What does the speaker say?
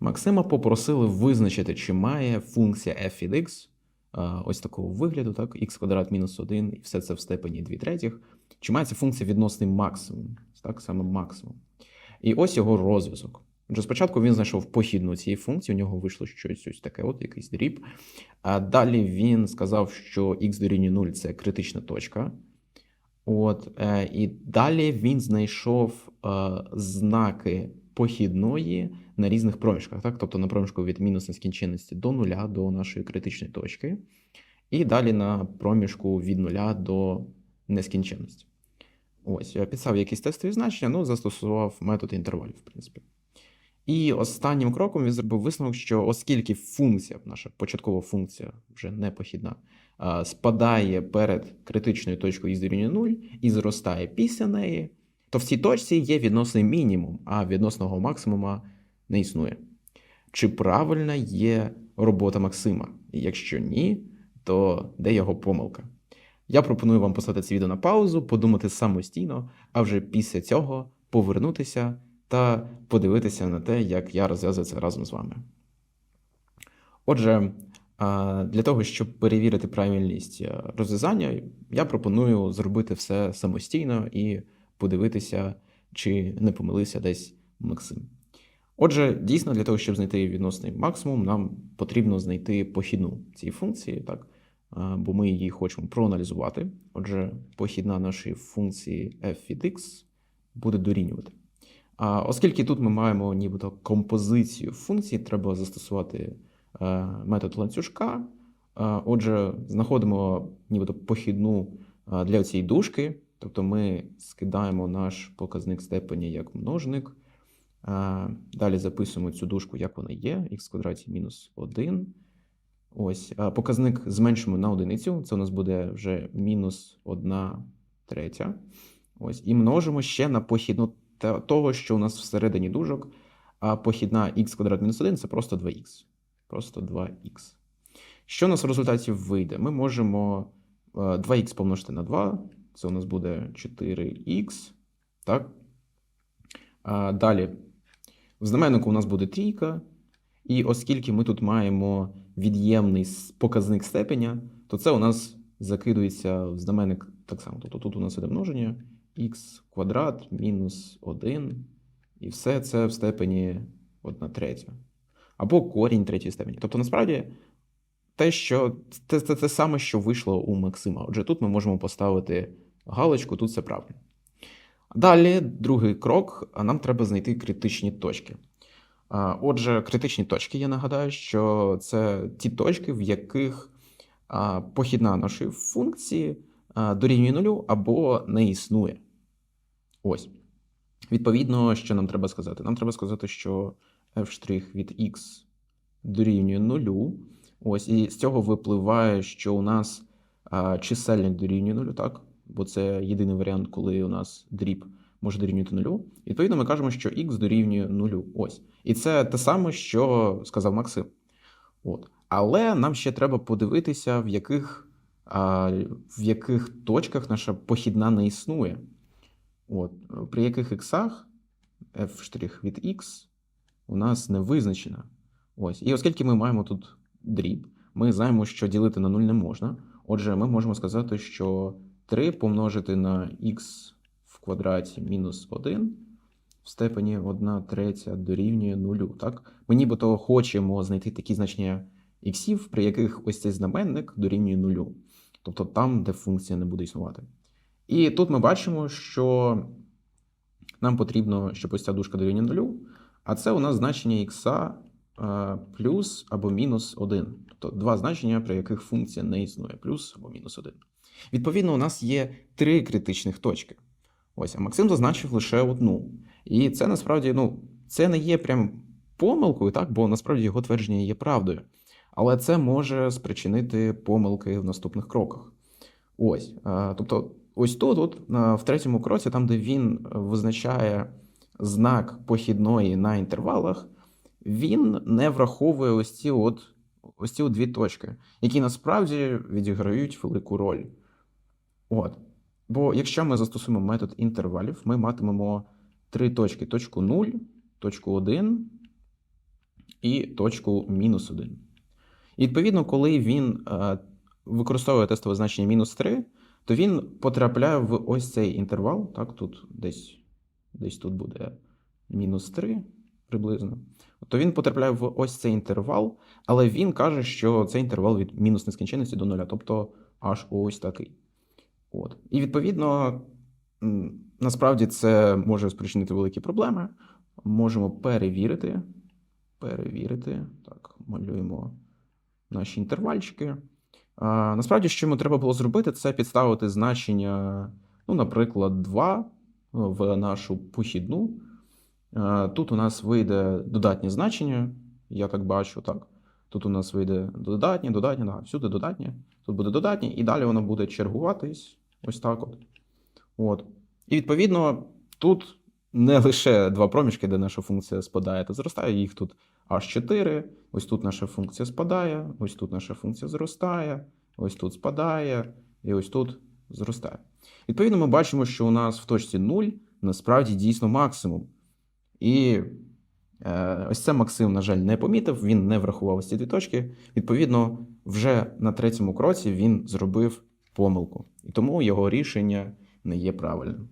Максима попросили визначити, чи має функція f від x ось такого вигляду, так, x квадрат мінус 1, і все це в степені 2 третіх. Чи має ця функція відносний максимум, так, саме максимум. І ось його розв'язок. Отже, спочатку він знайшов похідну цієї функції, у нього вийшло щось ось таке, от якийсь дріб. А далі він сказав, що x дорівнює 0 це критична точка. От, е, і далі він знайшов е, знаки похідної на різних проміжках, так? тобто на проміжку від мінус нескінченності до нуля до нашої критичної точки, і далі на проміжку від нуля до нескінченності. Ось, я підстав якісь тестові значення, ну, застосував метод інтервалів, в принципі. І останнім кроком він зробив висновок, що оскільки функція, наша початкова функція вже не похідна, спадає перед критичною точкою із дорівнює 0 і зростає після неї, то в цій точці є відносний мінімум, а відносного максимума не існує. Чи правильна є робота Максима? І якщо ні, то де його помилка? Я пропоную вам поставити це відео на паузу, подумати самостійно, а вже після цього повернутися та подивитися на те, як я розв'язую це разом з вами. Отже, для того, щоб перевірити правильність е, розв'язання, я пропоную зробити все самостійно і подивитися, чи не помилився десь Максим. Отже, дійсно, для того, щоб знайти відносний максимум, нам потрібно знайти похідну цієї функції, так? Бо ми її хочемо проаналізувати. Отже, похідна нашої функції f від x буде дорівнювати. А оскільки тут ми маємо нібито композицію функцій, треба застосувати е, метод ланцюжка. Отже, знаходимо нібито похідну для цієї дужки, тобто ми скидаємо наш показник степені як множник. Е, Далі записуємо цю дужку, як вона є, х квадраті мінус 1. Ось, е, показник зменшимо на одиницю, це у нас буде вже мінус 1 третя. Ось, і множимо ще на похідну того, що у нас всередині дужок, а похідна х квадрат мінус 1 це просто 2х. Просто 2х. Що у нас в результаті вийде? Ми можемо е, 2х помножити на 2, це у нас буде 4х. Так? А далі, в знаменнику у нас буде трійка, і оскільки ми тут маємо від'ємний показник степеня, то це у нас закидується в знаменник так само. Тобто тут у нас іде множення х квадрат мінус 1, і все це в степені 1 третя. Або корінь третьої степені. Тобто, насправді, те, що це, це те саме, що вийшло у Максима. Отже, тут ми можемо поставити галочку, тут все правильно. Далі, другий крок, нам треба знайти критичні точки. Отже, критичні точки, я нагадаю, що це ті точки, в яких похідна нашої функції дорівнює нулю або не існує. Ось. Відповідно, що нам треба сказати? Нам треба сказати, що f' від x дорівнює нулю. Ось, і з цього випливає, що у нас чисельник дорівнює нулю, так? Бо це єдиний варіант, коли у нас дріб може дорівнювати нулю. Відповідно, ми кажемо, що x дорівнює нулю. Ось. І це те саме, що сказав Максим. От. Але нам ще треба подивитися, в яких, а, в яких точках наша похідна не існує. От. При яких іксах f' від x у нас не визначена. Ось. І оскільки ми маємо тут дріб, ми знаємо, що ділити на 0 не можна. Отже, ми можемо сказати, що 3 помножити на х в квадраті мінус 1 в степені 1 третя дорівнює 0. Так? Ми нібито хочемо знайти такі значення іксів, при яких ось цей знаменник дорівнює 0. Тобто там, де функція не буде існувати. І тут ми бачимо, що нам потрібно, щоб ось ця дужка дорівнює 0, а це у нас значення х плюс або мінус 1. Тобто два значення, при яких функція не існує, плюс або мінус 1. Відповідно, у нас є три критичних точки. Ось, а Максим зазначив лише одну. І це насправді ну, це не є прям помилкою, так, бо насправді його твердження є правдою. Але це може спричинити помилки в наступних кроках. Ось. Тобто, ось тут, от, в третьому кроці, там, де він визначає знак похідної на інтервалах, він не враховує ось ці от, ось ці от дві точки, які насправді відіграють велику роль. От. Бо якщо ми застосуємо метод інтервалів, ми матимемо три точки: точку 0, точку 1 і точку мінус 1. І відповідно, коли він е, використовує тестове значення мінус 3, то він потрапляє в ось цей інтервал. Так, тут десь, десь тут буде мінус 3 приблизно. То він потрапляє в ось цей інтервал, але він каже, що цей інтервал від мінус нескінченності до нуля, тобто аж ось такий. От. І відповідно, насправді це може спричинити великі проблеми. Можемо перевірити. Перевірити. Так, малюємо наші інтервальчики. А, насправді, що йому треба було зробити, це підставити значення, ну, наприклад, 2 в нашу похідну. А, Тут у нас вийде додатнє значення, я так бачу, так. Тут у нас вийде додатнє, додатнє, да, всюди додатнє. Тут буде додатнє, і далі воно буде чергуватись ось так от. от. І відповідно, тут не лише два проміжки, де наша функція спадає та зростає, їх тут аж 4. Ось тут наша функція спадає, ось тут наша функція зростає, ось тут спадає, і ось тут зростає. Відповідно, ми бачимо, що у нас в точці 0 насправді дійсно максимум. І е, ось це Максим, на жаль, не помітив, він не врахував ось ці дві точки. Відповідно, вже на третьому кроці він зробив помилку. І тому його рішення не є правильним.